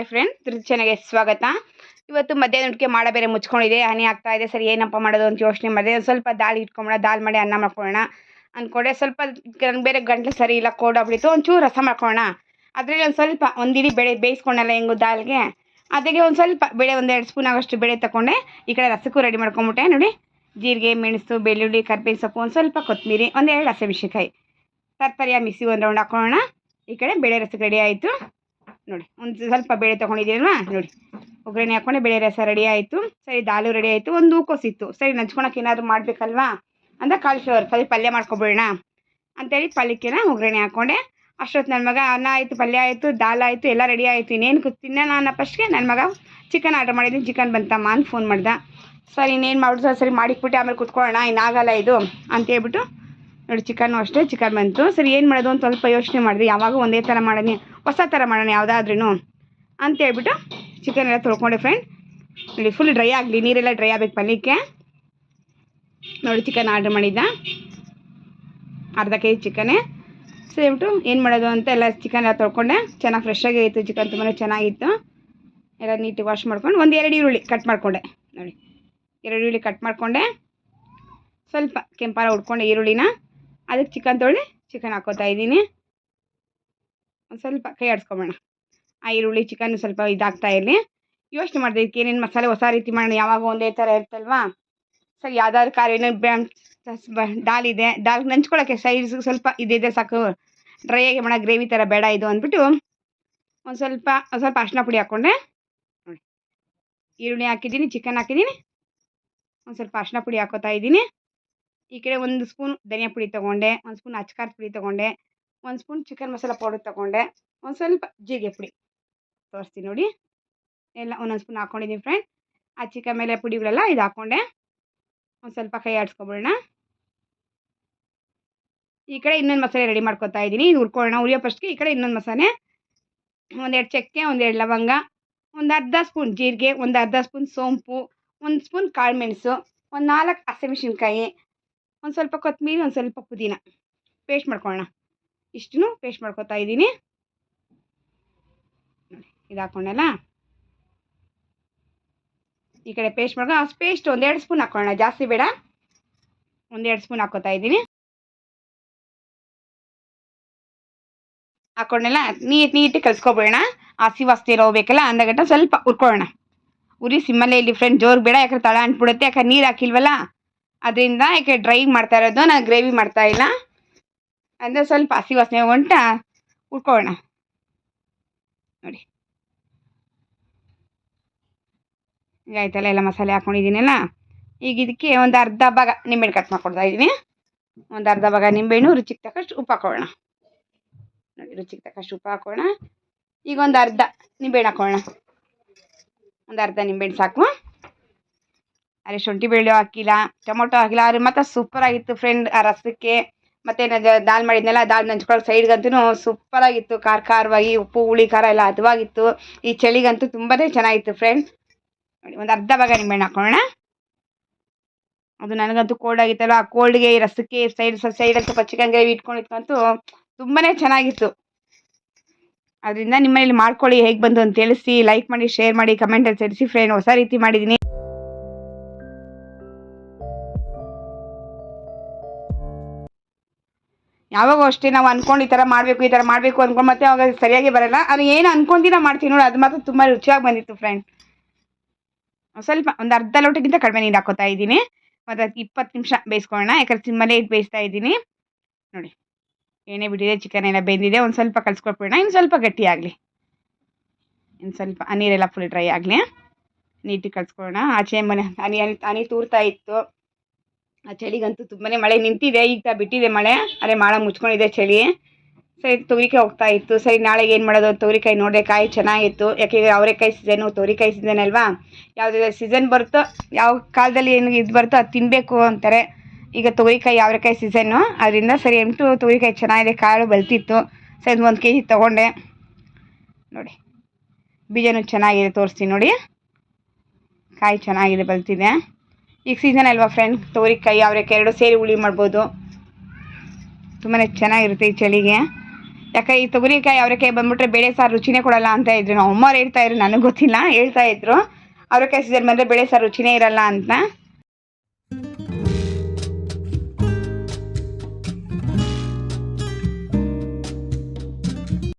Hi friend ಚೆನ್ನಾಗೆ ಸ್ವಾಗತ. ಇವತ್ತು ಮಧ್ಯಾಹ್ನ ಊಟಕ್ಕೆ ಮಾಡ ಬೇರೆ ಮುಚ್ಕೊಂಡಿದೆ ಹನಿ ಆಗ್ತಾ ಇದೆ. ಸರಿ, ಏನಪ್ಪ ಮಾಡೋದು ಅಂತ ಯೋಚನೆ ಮಾಡಿದೆ. ಸ್ವಲ್ಪ ದಾಲ್ ಇಟ್ಕೊಂಬೋಣ ದಾಲ್ ಮಾಡಿ ಅನ್ನ ಮಾಡ್ಕೊಳ್ಳೋಣ ಅಂದ್ಕೊಂಡೆ ಸ್ವಲ್ಪ ಗ- ಬೇರೆ ಗಂಟ್ಲು ಸರಿ ಇಲ್ಲ ಕೋಡ್ ಆಗ್ಬಿಟ್ಟಿತ್ತು. ಒಂಚೂರು ರಸ ಮಾಡ್ಕೊಳ್ಳೋಣ. ಅದರಲ್ಲಿ ಒಂದು ಸ್ವಲ್ಪ ಒಂದಿಡೀ ಬೆಳೆ ಬೇಯಿಸ್ಕೊಂಡಲ್ಲ ಹೆಂಗು ದಾಲ್ಗೆ. ಅದಕ್ಕೆ ಒಂದು ಸ್ವಲ್ಪ ಬೆಳೆ, ಒಂದು ಎರಡು ಸ್ಪೂನ್ ಆಗೋಷ್ಟು ಬೆಳೆ ತಗೊಂಡೆ ಈ ಕಡೆ ರಸಕ್ಕೂ ರೆಡಿ ಮಾಡ್ಕೊಂಬಿಟ್ಟೆ. ನೋಡಿ, ಜೀರಿಗೆ, ಮೆಣಸು, ಬೆಳ್ಳುಳ್ಳಿ, ಕರ್ಬೇವಿನ ಸೊಪ್ಪು, ಒಂದು ಸ್ವಲ್ಪ ಕೊತ್ತಂಬರಿ ಒಂದು ಎರಡು ಹಸಿಮೆಣ್ಸಿನ್ಕಾಯಿ. ತರಕಾರಿಯ ಮಿಕ್ಸಿ ಒಂದು ರೌಂಡ್ ಹಾಕೊಳ್ಳೋಣ. ಈ ಕಡೆ ಬೆಳೆ ರಸಕ್ಕೆ ರೆಡಿ ಆಯಿತು. ನೋಡಿ, ಒಂದು ಸ್ವಲ್ಪ ಬೇಳೆ ತೊಗೊಂಡಿದ್ದೀನಲ್ವಾ ನೋಡಿ. ಒಗ್ಗರಣೆ ಹಾಕ್ಕೊಂಡೆ ಬೇಳೆ ರಸ ರೆಡಿ ಆಯಿತು. ಸರಿ, ದಾಲು ರೆಡಿ ಆಯಿತು. ಒಂದು ಹೂಕೋಸಿತ್ತು ಸರಿ ನಂಚ್ಕೊಳಕ್ಕೆ ಏನಾದರೂ ಮಾಡಬೇಕಲ್ವಾ? ಅಂತ ಕಾಲಿಫ್ಲವರ್ ಪಲ್ಯ ಪಲ್ಯ ಮಾಡ್ಕೊಬಿಡೋಣ ಅಂತೇಳಿ ಪಲ್ಯಕ್ಕೆನ ಒಗ್ಗರಣೆ ಹಾಕ್ಕೊಂಡೆ ಅಷ್ಟೊತ್ತು ನನ್ನ ಮಗ ಅನ್ನ ಆಯಿತು, ಪಲ್ಯ ಆಯಿತು, ದಾಲ್ ಆಯಿತು, ಎಲ್ಲ ರೆಡಿ ಆಯಿತು. ಇನ್ನೇನು ತಿನ್ನೋಣ ಅನ್ನೋ ಫಸ್ಟ್ಗೆ ನನ್ನ ಮಗ ಚಿಕನ್ ಆರ್ಡ್ರ್ ಮಾಡಿದ್ದೀನಿ ಚಿಕನ್ ಬಂತಮ್ಮ ಅಂತ ಫೋನ್ ಮಾಡ್ದೆ. ಸರಿ, ಇನ್ನೇನು ಮಾಡಿದ್ರು ಸರಿ. ಮಾಡಿಕ್ಬಿಟ್ಟು ಆಮೇಲೆ ಕುತ್ಕೊಳ್ಳೋಣ. ಇನ್ನಾಗಲ್ಲ ಇದು ಅಂತ ಹೇಳ್ಬಿಟ್ಟು ನೋಡಿ ಚಿಕನ್ನು ಅಷ್ಟೇ ಚಿಕನ್ ಬಂತು. ಸರಿ, ಏನು ಮಾಡೋದು ಅಂತ ಸ್ವಲ್ಪ ಯೋಚನೆ ಮಾಡಿದೆ. ಯಾವಾಗ ಒಂದೇ ಥರ ಮಾಡೋಣ ಹೊಸ ಥರ ಮಾಡೋಣ ಯಾವುದಾದ್ರೂ ಅಂತೇಳ್ಬಿಟ್ಟು ಚಿಕನ್ ಎಲ್ಲ ತೊಳ್ಕೊಂಡೆ ಫ್ರೆಂಡ್ ನೋಡಿ ಫುಲ್ ಡ್ರೈ ಆಗಲಿ, ನೀರೆಲ್ಲ ಡ್ರೈ ಆಗಬೇಕು ಪಲ್ಯಕ್ಕೆ ನೋಡಿ ಚಿಕನ್ ಆರ್ಡ್ರ್ ಮಾಡಿದ್ದ ಅರ್ಧ ಕೆ ಜಿ ಚಿಕನ್ನೇ ಸೇಮ್ಟು ಏನು ಮಾಡೋದು ಅಂತ ಎಲ್ಲ ಚಿಕನ್ ಎಲ್ಲ ತೊಳ್ಕೊಂಡೆ. ಚೆನ್ನಾಗಿ ಫ್ರೆಶ್ ಇತ್ತು ಚಿಕನ್ ತುಂಬಾ ಚೆನ್ನಾಗಿತ್ತು. ಎಲ್ಲ ನೀಟಾಗಿ ವಾಶ್ ಮಾಡ್ಕೊಂಡು ಒಂದು ಎರಡು ಈರುಳ್ಳಿ ಕಟ್ ಮಾಡಿಕೊಂಡೆ. ನೋಡಿ, ಎರಡು ಈರುಳ್ಳಿ ಕಟ್ ಮಾಡಿಕೊಂಡೆ. ಸ್ವಲ್ಪ ಕೆಂಪಾರ ಹುಡ್ಕೊಂಡೆ ಈರುಳ್ಳಿನ. ಅದಕ್ಕೆ ಚಿಕನ್ ತೊಳೆ ಚಿಕನ್ ಹಾಕೋತಾ ಇದ್ದೀನಿ. ಒಂದು ಸ್ವಲ್ಪ ಕೈ ಆಡಿಸ್ಕೊಬೋಣ ಆ ಈರುಳ್ಳಿ ಚಿಕನ್ ಸ್ವಲ್ಪ ಇದಾಗ್ತಾ ಇರಲಿ. ಯೋಚನೆ ಮಾಡಿದೆ, ಇದಕ್ಕೆ ಏನೇನು ಮಸಾಲೆ ಹೊಸ ರೀತಿ ಮಾಡೋಣ, ಯಾವಾಗ ಒಂದೇ ಥರ ಇರ್ತಲ್ವಾ ಸರಿ, ಯಾವ್ದಾದ್ರು ಖಾರ ಏನೋ ದಾಲ್ ಇದೆ. ದಾಲ್ ನಂಚ್ಕೊಳ್ಳೋಕ್ಕೆ ಸೈಡ್ಸ್ ಸ್ವಲ್ಪ ಇದಿದೆ ಸಾಕು. ಡ್ರೈ ಆಗಿ ಮಾಡೋ ಗ್ರೇವಿ ಥರ ಬೇಡ ಇದು ಅಂದ್ಬಿಟ್ಟು ಒಂದು ಸ್ವಲ್ಪ ಒಂದು ಸ್ವಲ್ಪ ಅರ್ಶಿನ ಪುಡಿ ಹಾಕ್ಕೊಂಡೆ. ನೋಡಿ. ಈರುಳ್ಳಿ ಹಾಕಿದ್ದೀನಿ ಚಿಕನ್ ಹಾಕಿದ್ದೀನಿ. ಒಂದು ಸ್ವಲ್ಪ ಅರ್ಶಿನ ಪುಡಿ ಹಾಕೋತಾ ಇದ್ದೀನಿ. ಈ ಕಡೆ ಒಂದು ಸ್ಪೂನ್ ಧನಿಯಾ ಪುಡಿ ತೊಗೊಂಡೆ, ಒಂದು ಸ್ಪೂನ್ ಅಚ್ಕಾರದ ಪುಡಿ ತೊಗೊಂಡೆ. ಒಂದು ಸ್ಪೂನ್ ಚಿಕನ್ ಮಸಾಲ ಪೌಡರ್ ತೊಗೊಂಡೆ. ಒಂದು ಸ್ವಲ್ಪ ಜೀರಿಗೆ ಪುಡಿ ತೋರಿಸ್ತೀನಿ ನೋಡಿ. ಎಲ್ಲ ಒಂದೊಂದು ಸ್ಪೂನ್ ಹಾಕ್ಕೊಂಡಿದ್ದೀನಿ ಫ್ರೆಂಡ್ ಆ ಚಿಕನ್ ಮೇಲೆ ಪುಡಿಗಳೆಲ್ಲ ಇದು ಹಾಕ್ಕೊಂಡೆ ಒಂದು ಸ್ವಲ್ಪ ಕೈ ಆಡಿಸ್ಕೊಬಿಡೋಣ. ಈ ಕಡೆ ಇನ್ನೊಂದು ಮಸಾಲೆ ರೆಡಿ ಮಾಡ್ಕೊತಾ ಇದ್ದೀನಿ ಇದು ಹುರ್ಕೊಳ್ಳೋಣ. ಉರಿಯೋ ಫಸ್ಟ್ಗೆ ಈ ಕಡೆ ಇನ್ನೊಂದು ಮಸಾಲೆ. ಒಂದೆರಡು ಚಕ್ಕೆ, ಒಂದೆರಡು ಲವಂಗ, ಒಂದು ಅರ್ಧ ಸ್ಪೂನ್ ಜೀರಿಗೆ, ಒಂದು ಅರ್ಧ ಸ್ಪೂನ್ ಸೋಂಪು, ಒಂದು ಸ್ಪೂನ್ ಕಾಳುಮೆಣಸು ಒಂದು ನಾಲ್ಕು ಹಸಿಮೆಣ್ಸಿನ್ಕಾಯಿ, ಒಂದು ಸ್ವಲ್ಪ ಕೊತ್ತಂಬರಿ ಒಂದು ಸ್ವಲ್ಪ ಪುದೀನ. ಪೇಸ್ಟ್ ಮಾಡ್ಕೊಳ್ಳೋಣ. ಇಷ್ಟನ್ನು ಪೇಸ್ಟ್ ಮಾಡ್ಕೊತಾ ಇದ್ದೀನಿ. ಇದು ಈ ಕಡೆ ಪೇಸ್ಟ್ ಮಾಡ್ಕೊಂಡು ಅಷ್ಟು ಪೇಸ್ಟ್ ಒಂದೆರಡು ಸ್ಪೂನ್ ಹಾಕ್ಕೊಳ್ಳೋಣ ಜಾಸ್ತಿ ಬೇಡ. ಒಂದೆರಡು ಸ್ಪೂನ್ ಹಾಕ್ಕೋತಾ ಇದ್ದೀನಿ. ಹಾಕ್ಕೊಂಡೆಲ್ಲ ನೀಟ್ ನೀಟಾಗಿ ಕಲ್ಸ್ಕೊಬೋಣ ಹಸಿ ವಾಸನೆ ಹೋಗ್ಬೇಕಲ್ಲ ಅಂದಗಂಟ ಸ್ವಲ್ಪ ಹುರ್ಕೊಳ್ಳೋಣ. ಉರಿ ಸಿಮ್ಮಲ್ಲೇ ಇಲ್ಲಿ ಫ್ರೆಂಡ್ ಜೋರು ಬೇಡ, ಯಾಕಂದ್ರೆ ತಳ ಅಂಟ್ಬಿಡುತ್ತೆ, ಯಾಕಂದ್ರೆ ನೀರು ಹಾಕಿಲ್ವಲ್ಲ? ಅದರಿಂದ ಯಾಕೆ ಡ್ರೈ ಮಾಡ್ತಾ ಇರೋದು, ನಾನು ಗ್ರೇವಿ ಮಾಡ್ತಾ ಇಲ್ಲ. ಅಂದರೆ ಸ್ವಲ್ಪ ಹಸಿ ವಾಸನೆ ಹೊಂಟ ಉಟ್ಕೊಳ್ಳೋಣ ನೋಡಿ. ಈಗ ಆಯ್ತಲ್ಲ, ಎಲ್ಲ ಮಸಾಲೆ ಹಾಕ್ಕೊಂಡಿದ್ದೀನಲ್ಲ ಈಗ ಇದಕ್ಕೆ ಒಂದು ಅರ್ಧ ಭಾಗ ನಿಂಬೆಹಣ್ಣು ಕಟ್ ಮಾಡ್ಕೊಡ್ತಾ ಇದ್ದೀನಿ. ಒಂದು ಅರ್ಧ ಭಾಗ ನಿಂಬೆಹಣ್ಣು, ರುಚಿಗೆ ತಕ್ಕಷ್ಟು ಉಪ್ಪು ಹಾಕೊಳ್ಳೋಣ. ನೋಡಿ, ರುಚಿಗೆ ತಕ್ಕಷ್ಟು ಉಪ್ಪು ಹಾಕೋಣ ಈಗ ಒಂದು ಅರ್ಧ ನಿಂಬೆಹಣ್ಣು ಹಾಕೋಣ ಒಂದು ಅರ್ಧ ನಿಂಬೆಹಣ್ಣು ಸಾಕು. ಅರೆ ಶುಂಠಿ ಬೆಳ್ಳಿ ಹಾಕಿಲ್ಲ, ಟೊಮೊಟೊ ಹಾಕಿಲ್ಲ ಅದ್ರ ಸೂಪರ್ ಆಗಿತ್ತು ಫ್ರೆಂಡ್ ಆ ರಸಕ್ಕೆ. ಮತ್ತೆ ದಾಲ್ ಮಾಡಿದ್ನಲ್ಲ, ದಾಲ್ ನಂಚ್ಕೊಳ್ಳೋ ಸೈಡ್ಗಂತೂ ಸೂಪರ್ ಆಗಿತ್ತು. ಖಾರ ಖಾರವಾಗಿ ಉಪ್ಪು, ಹುಳಿ ಖಾರ ಎಲ್ಲ ಹದವಾಗಿತ್ತು. ಈ ಚಳಿಗಂತೂ ತುಂಬಾನೇ ಚೆನ್ನಾಗಿತ್ತು ಫ್ರೆಂಡ್ ನೋಡಿ, ಒಂದು ಅರ್ಧ ಭಾಗ ನಿಂಬೆಹಣ್ಣು ಹಾಕೋಣ ಅದು ನನಗಂತೂ ಕೋಲ್ಡ್ ಆಗಿತ್ತಲ್ಲ ಆ ಕೋಲ್ಡ್ಗೆ ರಸಕ್ಕೆ ಸೈಡ್ ಸೈಡಲ್ಲಿ ಸ್ವಲ್ಪ ಚಿಕನ್ ಗ್ರೇವಿ ಇಟ್ಕೊಂಡಿದ್ಕಂತೂ ತುಂಬಾನೇ ಚೆನ್ನಾಗಿತ್ತು. ಅದರಿಂದ ನಿಮ್ಮನೇಲಿ ಮಾಡ್ಕೊಳ್ಳಿ, ಹೇಗೆ ಬಂತು ಅಂತ ತಿಳಿಸಿ ಲೈಕ್ ಮಾಡಿ ಶೇರ್ ಮಾಡಿ ಕಮೆಂಟಲ್ಲಿ ಸೇರಿಸಿ ಫ್ರೆಂಡ್ ಹೊಸ ರೀತಿ ಮಾಡಿದ್ದೀನಿ ಯಾವಾಗೂ ಅಷ್ಟೇ ನಾವು ಅನ್ಕೊಂಡು ಈ ಥರ ಮಾಡಬೇಕು, ಈ ಥರ ಮಾಡಬೇಕು ಅನ್ಕೊಂಡ್ ಮತ್ತೆ ಅವಾಗ ಸರಿಯಾಗಿ ಬರಲ್ಲ. ಅದು ಏನು ಅನ್ಕೊಂತೀರ ಮಾಡ್ತೀನಿ ನೋಡಿ, ಅದು ಮಾತ್ರ ತುಂಬ ರುಚಿಯಾಗಿ ಬಂದಿತ್ತು ಫ್ರೆಂಡ್ ಸ್ವಲ್ಪ, ಒಂದು ಅರ್ಧ ಲೋಟಕ್ಕಿಂತ ಕಡಿಮೆ ನೀರು ಹಾಕೋತಾ ಇದ್ದೀನಿ. ಮತ್ತು ಅದಕ್ಕೆ ಇಪ್ಪತ್ತು ನಿಮಿಷ ಬೇಯಿಸ್ಕೊಳ್ಳೋಣ, ಯಾಕಂದ್ರೆ ಸಿಮ್ಮಲ್ಲೇ ಇಟ್ಟು ಬೇಯಿಸ್ತಾ ಇದ್ದೀನಿ. ನೋಡಿ, ಎಣ್ಣೆ ಬಿಟ್ಟಿದೆ ಚಿಕನ್ ಎಲ್ಲ ಬೆಂದಿದೆ, ಒಂದು ಸ್ವಲ್ಪ ಕಲಿಸ್ಕೊಟ್ಬಿಡೋಣ, ಇನ್ನು ಸ್ವಲ್ಪ ಗಟ್ಟಿಯಾಗಲಿ ಇನ್ನು ಸ್ವಲ್ಪ, ಆ ನೀರೆಲ್ಲ ಫುಲ್ ಡ್ರೈ ಆಗಲಿ. ನೀಟಿಗೆ ಕಲಿಸ್ಕೊಳ್ಳೋಣ. ಆಚೆ ಮನೆ ಹನಿ ಹನಿ ತೂರ್ತಾ ಇತ್ತು. ಆ ಚಳಿಗಂತೂ ತುಂಬಾ ಮಳೆ ನಿಂತಿದೆ, ಈಗ ಬಿಟ್ಟಿದೆ ಮಳೆ. ಅದೇ ಮಾಡ ಮುಚ್ಕೊಂಡಿದೆ ಚಳಿ. ಸರಿ, ತೊಗರಿಕಾಯಿ ಹೋಗ್ತಾ ಇತ್ತು. ಸರಿ, ನಾಳೆಗೆ ಏನು ಮಾಡೋದು? ತೊಗರಿಕಾಯಿ ನೋಡಿದೆ, ಕಾಯಿ ಚೆನ್ನಾಗಿತ್ತು. ಯಾಕೆ, ಅವರೆಕಾಯಿ ಸೀಸನು ತೊಗರಿಕಾಯಿ ಸೀಸನ್ ಅಲ್ವಾ? ಯಾವುದೇ ಸೀಸನ್ ಬರುತ್ತೋ, ಯಾವ ಕಾಲದಲ್ಲಿ ಏನು ಇದು ಬರುತ್ತೋ ಅದು ತಿನ್ನಬೇಕು ಅಂತಾರೆ. ಈಗ ತೊಗರಿಕಾಯಿ, ಅವರೆಕಾಯಿ ಸೀಸನ್ನು ಅದರಿಂದ ಸರಿ, ಎಂಟು ತೊಗರಿಕಾಯಿ ಚೆನ್ನಾಗಿದೆ, ಕಾಳು ಬಲ್ತಿತ್ತು ಸರಿ, ಒಂದು ಕೆ ಜಿ ತೊಗೊಂಡೆ. ನೋಡಿ, ಬೀಜನೂ ಚೆನ್ನಾಗಿದೆ, ತೋರಿಸ್ತೀನಿ ನೋಡಿ. ಕಾಯಿ ಚೆನ್ನಾಗಿದೆ ಬಲ್ತಿದೆ ಈಗ ಸೀಸನ್ ಅಲ್ವಾ ಫ್ರೆಂಡ್ ತೋರಿಕಾಯಿ ಅವರೆಕಾಯಿ ಎರಡು ಸೇರಿ ಹುಳಿ ಮಾಡ್ಬೋದು. ತುಂಬಾ ಚೆನ್ನಾಗಿರುತ್ತೆ ಈ ಚಳಿಗೆ. ಯಾಕೆ ಈ ತೊಗರಿಕಾಯಿ ಅವರೆಕಾಯಿ ಬಂದ್ಬಿಟ್ರೆ ಬೇಳೆ ಸಾರು ರುಚಿನೇ ಕೊಡಲ್ಲ ಅಂತ ಇದ್ರು. ನಮ್ಮ ಅಮ್ಮವ್ರು ಹೇಳ್ತಾ ಇದ್ರು, ನನಗೆ ಗೊತ್ತಿಲ್ಲ, ಹೇಳ್ತಾ ಇದ್ರು. ಅವರೆಕಾಯಿ ಸೀಸನ್ ಬಂದರೆ ಬೇಳೆ ಸಾರು ರುಚಿನೇ ಇರಲ್ಲ ಅಂತ.